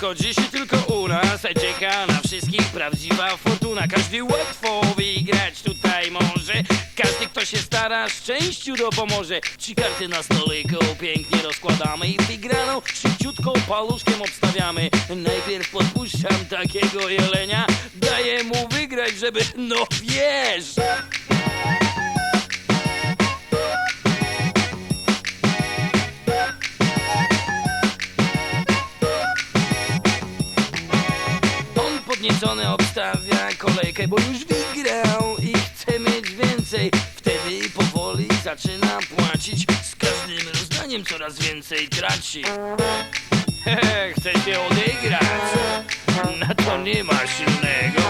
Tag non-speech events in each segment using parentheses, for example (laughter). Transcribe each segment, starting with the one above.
dziś i tylko u nas czeka na wszystkich prawdziwa fortuna. Każdy łatwo wygrać tutaj może. Każdy, kto się stara, szczęściu dopomoże. Trzy karty na stoliku pięknie rozkładamy i wygraną szybciutko paluszkiem obstawiamy. Najpierw podpuszczam takiego jelenia, daję mu wygrać, żeby, no wiesz. Podniecony obstawia kolejkę, bo już wygrał i chce mieć więcej. Wtedy powoli zaczyna płacić, z każdym rozdaniem coraz więcej traci. Hehe, (laughs) chce się odegrać, na to nie ma silnego.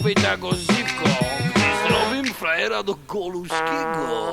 Chwyta go zipką, gdy zrobim frajera do Goluskiego.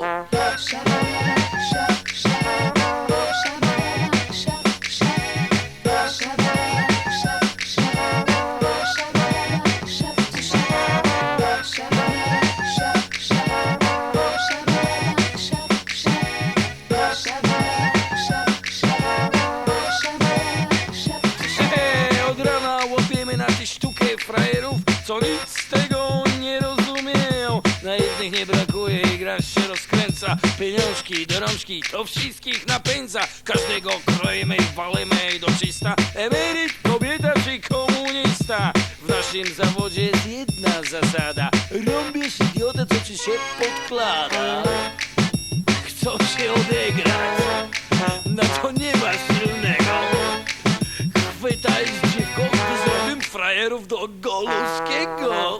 Brakuje i gra się rozkręca. Pieniążki do rączki, to wszystkich napędza. Każdego kroimy i walimy do czysta. Emeryt, kobieta czy komunista. W naszym zawodzie jest jedna zasada. Rąbiesz idiotę, co ci się podklada. Chcą się odegrać, na to nie ma silnego. Chwytaj dziewką, gdy zrobim frajerów do Goluskiego.